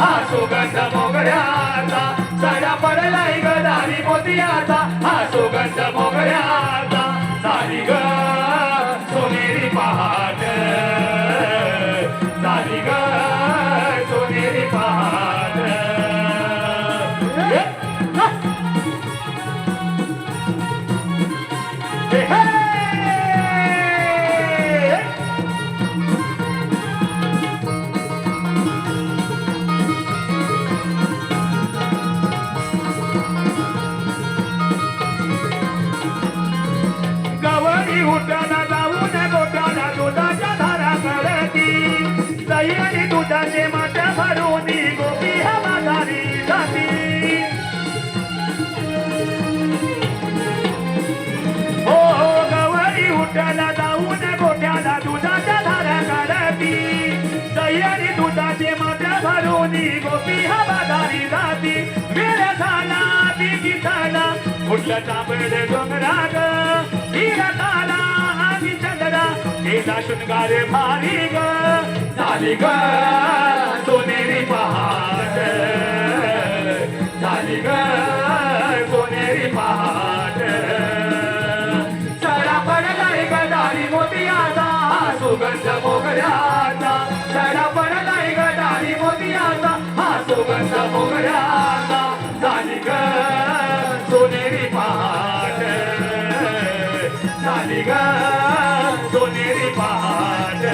हा सुगंध मोगऱ्याचा साड्या पडलाय ग दारी मोतियाचा. हा सुगंध मोगऱ्याचा दारी ग सोनेरी पहाट. दारी ग सोनेरी पहाट. हे. गवळी उठाला जाऊन गोठाला दुधाच्या धारा करती. दही आणि दुधाचे भरून गोपी हवादारी जाती. हो, हो जाऊन गोठ्याला दुधाच्या धारा करती. दही आणि दुधाचे माट्या भरून गोपी हवादारी जाती. झाला बेडे डोंगराग हिरताला आणि चंद्रा केला शृंगारे भारी ग. झाली ग सोनेरी पहाट. झाली ग सोनेरी पहाट. चढा पडलाय गदारी मोतियाचा हा सुगंध मोगऱ्या. झाली ग सोनेरी पहाट.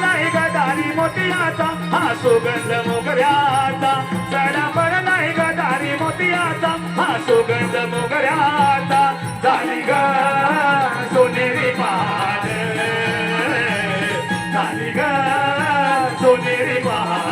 नाही ग दारी मोतियाचा हा सुगंध मोगऱ्याचा. सडापर नाही ग दारी मोतियाचा हा सुगंध मोगऱ्याचा. झाली ग सोनेरी पहाट. झाली ग सोनेरी पहाट.